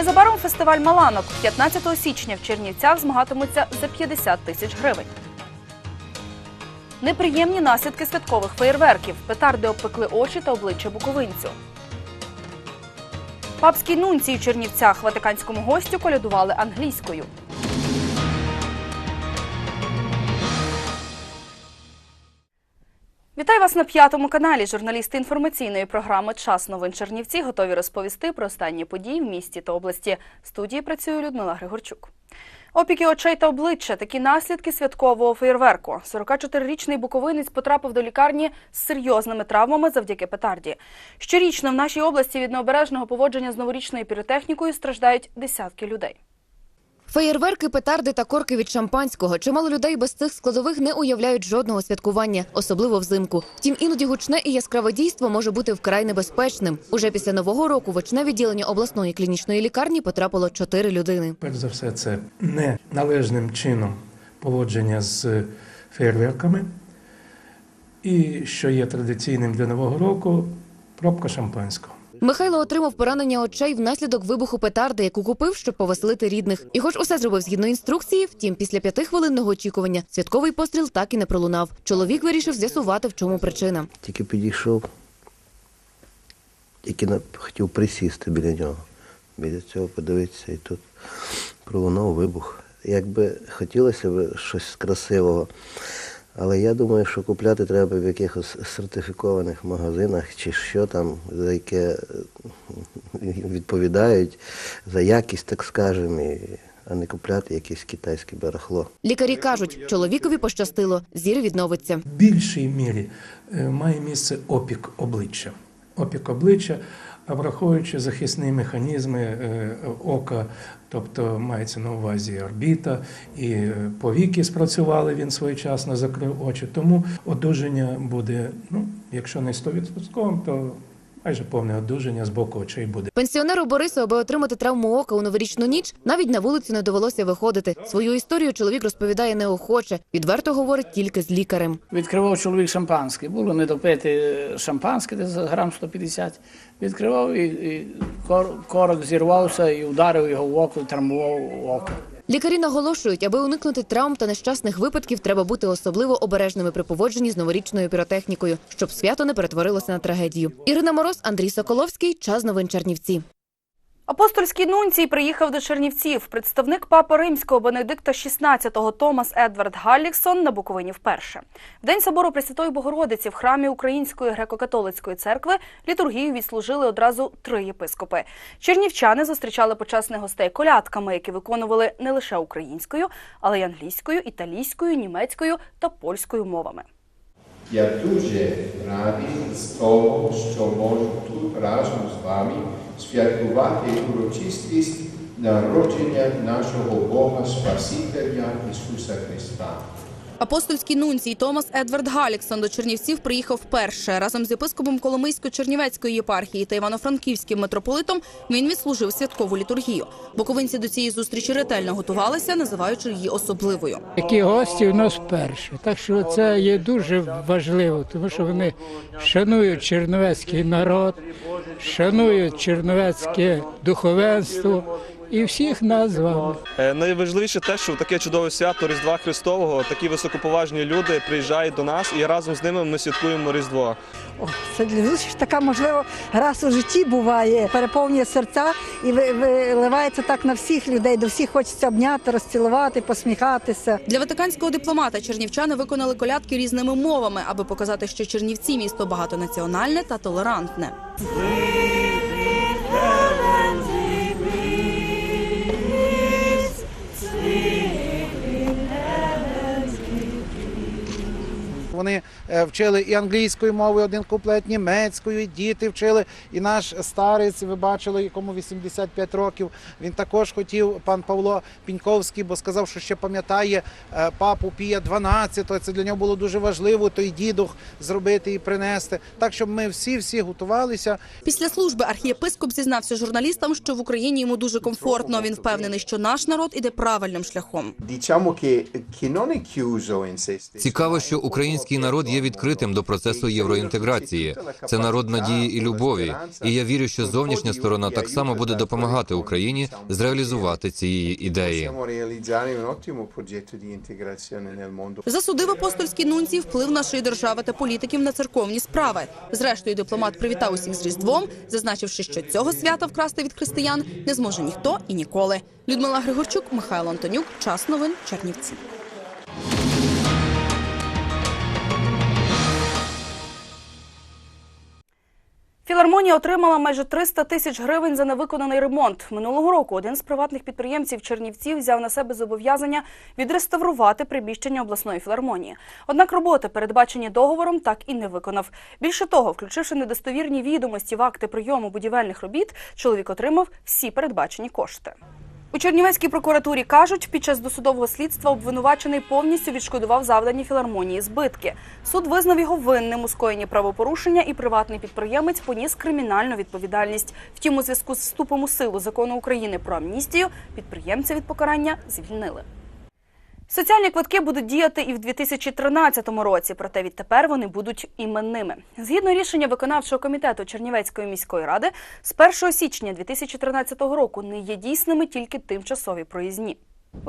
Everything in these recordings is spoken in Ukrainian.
Незабаром фестиваль Маланок 15 січня в Чернівцях змагатимуться за 50 тисяч гривень. Неприємні наслідки святкових феєрверків. Петарди обпекли очі та обличчя буковинцю. Папський нунції в Чернівцях ватиканському гостю колядували англійською. Вітаю вас на п'ятому каналі. Журналісти інформаційної програми Час новин Чернівці готові розповісти про останні події в місті та області. В студії працює Людмила Григорчук. Опіки очей та обличчя такі наслідки святкового феєрверку. 44-річний буковинець потрапив до лікарні з серйозними травмами завдяки петарді. Щорічно в нашій області від необережного поводження з новорічною піротехнікою страждають десятки людей. Феєрверки, петарди та корки від шампанського. Чимало людей без цих складових не уявляють жодного святкування, особливо взимку. Втім, іноді гучне і яскраве дійство може бути вкрай небезпечним. Уже після нового року в очне відділення обласної клінічної лікарні потрапило чотири людини. Перш за все, це неналежним чином поводження з фейерверками. І що є традиційним для Нового року, пробка шампанського. Михайло отримав поранення очей внаслідок вибуху петарди, яку купив, щоб повеселити рідних. І хоч усе зробив згідно інструкції, втім, після п'ятихвилинного очікування святковий постріл так і не пролунав. Чоловік вирішив з'ясувати, в чому причина. Тільки підійшов, тільки хотів присісти біля нього. Біля цього подивитися, і тут пролунав вибух. Якби хотілося б щось красивого, але я думаю, що купляти треба в якихось сертифікованих магазинах чи що там, за яке е, відповідають за якість, так скажемо, і- а не купляти якесь китайське барахло. Лікарі кажуть, чоловікові пощастило, зір відновиться. В більшій мірі е, має місце опік обличчя. Опік обличчя, враховуючи захисні механізми е, ока, тобто мається на увазі орбіта, і е, повіки спрацювали, він своєчасно закрив очі. Тому одужання буде, ну, якщо не 100%, то майже повне одужання з боку очей буде. Пенсіонеру Борису, аби отримати травму ока у новорічну ніч, навіть на вулицю не довелося виходити. Свою історію чоловік розповідає неохоче. Відверто говорить тільки з лікарем. Відкривав чоловік шампанське. Було не допити шампанське, десь грам 150. Відкривав і, і кор- корок зірвався і ударив його в око, і травмував око. Лікарі наголошують, аби уникнути травм та нещасних випадків, треба бути особливо обережними при поводженні з новорічною піротехнікою, щоб свято не перетворилося на трагедію. Ірина Мороз, Андрій Соколовський. Час новин Чернівці. Апостольський нунцій приїхав до Чернівців. Представник папи римського Бенедикта XVI Томас Едвард Галліксон на Буковині вперше. В день собору Пресвятої Богородиці в храмі Української греко-католицької церкви літургію відслужили одразу три єпископи. Чернівчани зустрічали почесних гостей колядками, які виконували не лише українською, але й англійською, італійською, німецькою та польською мовами. Я дуже радий з того, що можу тут разом з вами святкувати урочистість народження нашого Бога Спасителя Ісуса Христа. Апостольський нунцій Томас Едвард Галіксон до Чернівців приїхав вперше. Разом з єпископом Коломийсько-Чернівецької єпархії та Івано-Франківським митрополитом він відслужив святкову літургію. Буковинці до цієї зустрічі ретельно готувалися, називаючи її особливою. Які гості у нас вперше. Так що це є дуже важливо, тому що вони шанують черновецький народ, шанують черновецьке духовенство і всіх нас з вами. Е, Найважливіше те, що в таке чудове свято Різдва Христового такі високоповажні люди приїжджають до нас і разом з ними ми святкуємо Різдво. О, Це для зустріч така, можливо, раз у житті буває, переповнює серця і ви- виливається так на всіх людей. До всіх хочеться обняти, розцілувати, посміхатися. Для ватиканського дипломата чернівчани виконали колядки різними мовами, аби показати, що Чернівці місто багатонаціональне та толерантне. Вони е, вчили і англійською мовою, один куплет німецькою, і діти вчили. І наш старець, ви бачили, якому 85 років. Він також хотів, пан Павло Піньковський, бо сказав, що ще пам'ятає е, папу Пія 12 Це для нього було дуже важливо той дідух зробити і принести. Так, щоб ми всі всі готувалися. Після служби архієпископ зізнався журналістам, що в Україні йому дуже комфортно. Він впевнений, що наш народ іде правильним шляхом. Цікаво, що український народ є відкритим до процесу євроінтеграції. Це народ надії і любові. І я вірю, що зовнішня сторона так само буде допомагати Україні зреалізувати ці її ідеї. Засудив апостольський нунцій вплив нашої держави та політиків на церковні справи. Зрештою, дипломат привітав усіх з Різдвом, зазначивши, що цього свята вкрасти від християн не зможе ніхто і ніколи. Людмила Григорчук, Михайло Антонюк, час новин Чернівці. Філармонія отримала майже 300 тисяч гривень за невиконаний ремонт. Минулого року один з приватних підприємців Чернівців взяв на себе зобов'язання відреставрувати приміщення обласної філармонії. Однак роботи, передбачені договором, так і не виконав. Більше того, включивши недостовірні відомості в акти прийому будівельних робіт, чоловік отримав всі передбачені кошти. У Чернівецькій прокуратурі кажуть, під час досудового слідства обвинувачений повністю відшкодував завдані філармонії збитки. Суд визнав його винним у скоєнні правопорушення, і приватний підприємець поніс кримінальну відповідальність. Втім, у зв'язку з вступом у силу закону України про амністію підприємця від покарання звільнили. Соціальні квитки будуть діяти і в 2013 році, проте відтепер вони будуть іменними. Згідно рішення виконавчого комітету Чернівецької міської ради, з 1 січня 2013 року не є дійсними тільки тимчасові проїзні.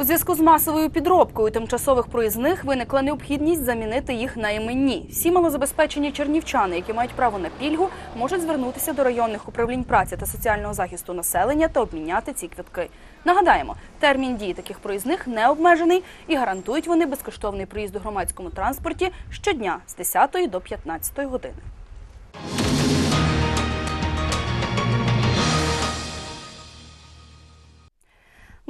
У зв'язку з масовою підробкою тимчасових проїзних виникла необхідність замінити їх на іменні. Всі малозабезпечені чернівчани, які мають право на пільгу, можуть звернутися до районних управлінь праці та соціального захисту населення та обміняти ці квитки. Нагадаємо, термін дії таких проїзних не обмежений і гарантують вони безкоштовний проїзд у громадському транспорті щодня з 10 до 15 години.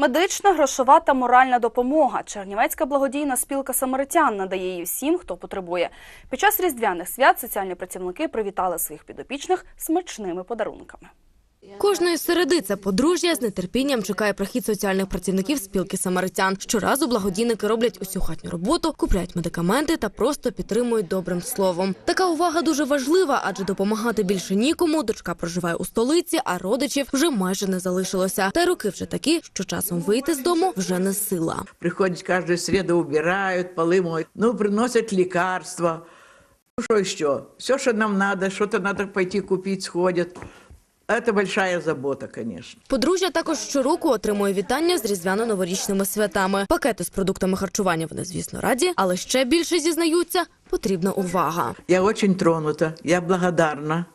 Медична, грошова та моральна допомога. Чернівецька благодійна спілка самаритян надає її всім, хто потребує. Під час різдвяних свят соціальні працівники привітали своїх підопічних смачними подарунками. Кожної середи це подружжя з нетерпінням чекає прихід соціальних працівників спілки самаритян. Щоразу благодійники роблять усю хатню роботу, купляють медикаменти та просто підтримують добрим словом. Така увага дуже важлива, адже допомагати більше нікому. Дочка проживає у столиці, а родичів вже майже не залишилося. Та роки вже такі, що часом вийти з дому вже не сила. Приходят каждую среду, убирают, полы моют, ну, приносят лекарства. Ну, что еще? Все, что нам надо, что-то надо пойти купить, сходят. Это большая забота, конечно. Подружжя також щороку отримує вітання з різдвяно-новорічними святами. Пакети з продуктами харчування вони, звісно, раді, але ще більше зізнаються, потрібна увага. Я очень тронута, я благодарна,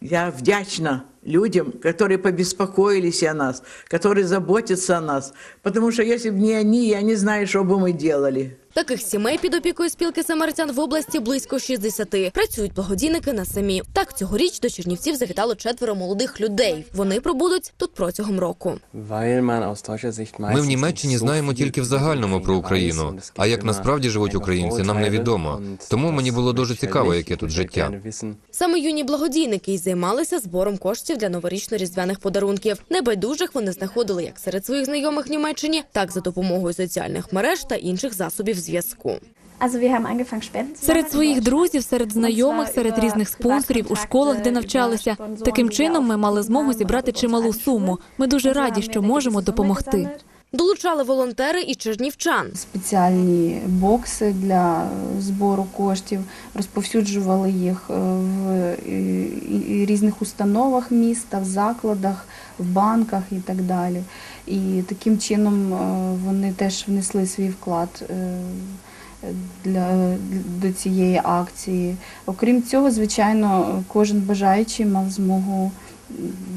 я вдячна людям, которые побеспокоились о нас, которые заботятся о нас. Потому что если бы не они, я не знаю, что бы мы делали. Таких сімей під опікою спілки самаритян в області близько 60. Працюють благодійники на самі. Так цьогоріч до Чернівців завітало четверо молодих людей. Вони пробудуть тут протягом року. Ми в Німеччині знаємо тільки в загальному про Україну. А як насправді живуть українці, нам невідомо. Тому мені було дуже цікаво, яке тут життя. Саме юні благодійники й займалися збором коштів для новорічно-різдвяних подарунків. Небайдужих вони знаходили як серед своїх знайомих в Німеччині, так за допомогою соціальних мереж та інших засобів зв'язку. Серед своїх друзів, серед знайомих, серед різних спонсорів у школах, де навчалися. Таким чином ми мали змогу зібрати чималу суму. Ми дуже раді, що можемо допомогти. Долучали волонтери і чернівчан. спеціальні бокси для збору коштів, розповсюджували їх е, в і різних установах міста, в закладах, в банках і так далі. І таким чином е, вони теж внесли свій вклад е, для, до цієї акції. Окрім цього, звичайно, кожен бажаючий мав змогу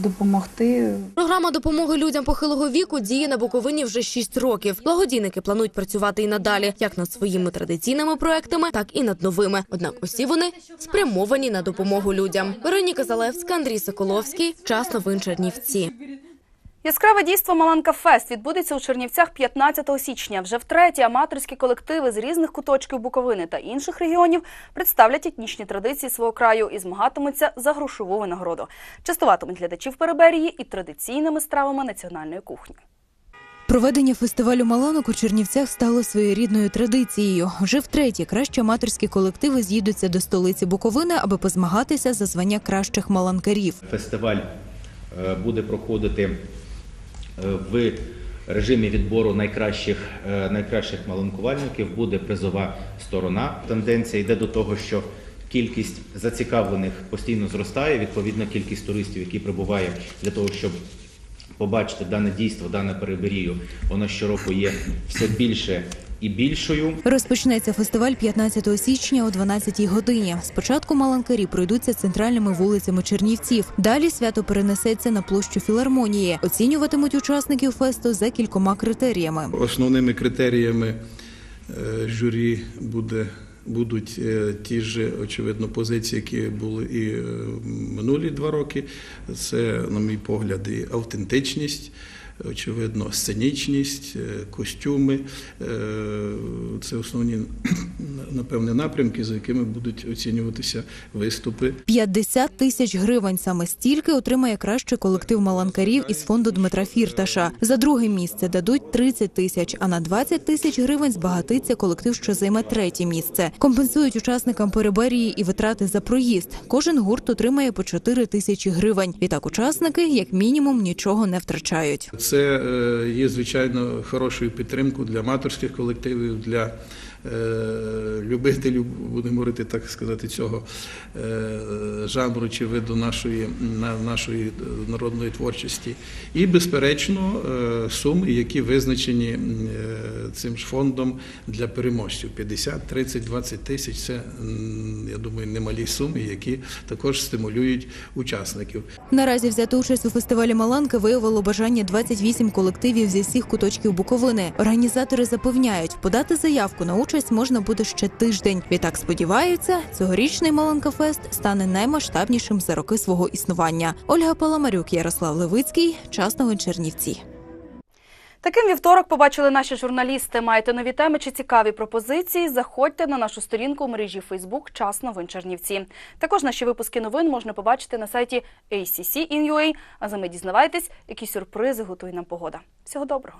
допомогти. Програма допомоги людям похилого віку діє на Буковині вже 6 років. Благодійники планують працювати і надалі, як над своїми традиційними проектами, так і над новими. Однак усі вони спрямовані на допомогу людям. Вероніка Залевська, Андрій Соколовський. Час новин Чернівці. Яскраве дійство Маланка Фест відбудеться у Чернівцях 15 січня. Вже втретє аматорські колективи з різних куточків Буковини та інших регіонів представлять етнічні традиції свого краю і змагатимуться за грошову винагороду. Частуватимуть глядачів Переберії і традиційними стравами національної кухні. Проведення фестивалю Маланок у Чернівцях стало своєрідною традицією. Вже втретє кращі аматорські колективи з'їдуться до столиці Буковини, аби позмагатися за звання кращих маланкарів. Фестиваль е, буде проходити в режимі відбору найкращих, е, найкращих маланкувальників. Буде призова сторона. Тенденція йде до того, що кількість зацікавлених постійно зростає. Відповідно, кількість туристів, які прибуває для того, щоб побачити дане дійство, дане переберію, воно щороку є все більше і більшою. Розпочнеться фестиваль 15 січня о 12 годині. Спочатку маланкарі пройдуться центральними вулицями Чернівців. Далі свято перенесеться на площу філармонії. Оцінюватимуть учасників фесту за кількома критеріями. Основними критеріями е, журі буде, будуть е, ті ж, очевидно, позиції, які були і е, минулі два роки. Це, на мій погляд, і автентичність. Очевидно, сценічність, е, костюми Е, це основні напевне напрямки, за якими будуть оцінюватися виступи. 50 тисяч гривень саме стільки отримає кращий колектив маланкарів із фонду Дмитра Фірташа. За друге місце дадуть 30 тисяч, а на 20 тисяч гривень збагатиться колектив, що займе третє місце. Компенсують учасникам переберії і витрати за проїзд. Кожен гурт отримає по 4 тисячі гривень. Відтак учасники, як мінімум, нічого не втрачають. Це е, є звичайно хорошою підтримкою для аматорських колективів, для любителів, будемо говорити так сказати, цього е, жанру чи виду нашої, на- нашої народної творчості. І, безперечно, е, суми, які визначені е, цим ж фондом для переможців. 50, 30, 20 тисяч це, я думаю, немалі суми, які також стимулюють учасників. Наразі взяти участь у фестивалі Маланка виявило бажання 28 колективів зі всіх куточків Буковини. Організатори запевняють, подати заявку на участь можна буде ще тиждень. Відтак сподіваються, цьогорічний Маланкафест стане наймасштабнішим за роки свого існування. Ольга Паламарюк, Ярослав Левицький, час новин Чернівці. Таким вівторок побачили наші журналісти. Маєте нові теми чи цікаві пропозиції? Заходьте на нашу сторінку у мережі Фейсбук Час новин Чернівці. Також наші випуски новин можна побачити на сайті ACC.in.ua. А за ми дізнавайтесь, які сюрпризи готує нам погода. Всього доброго.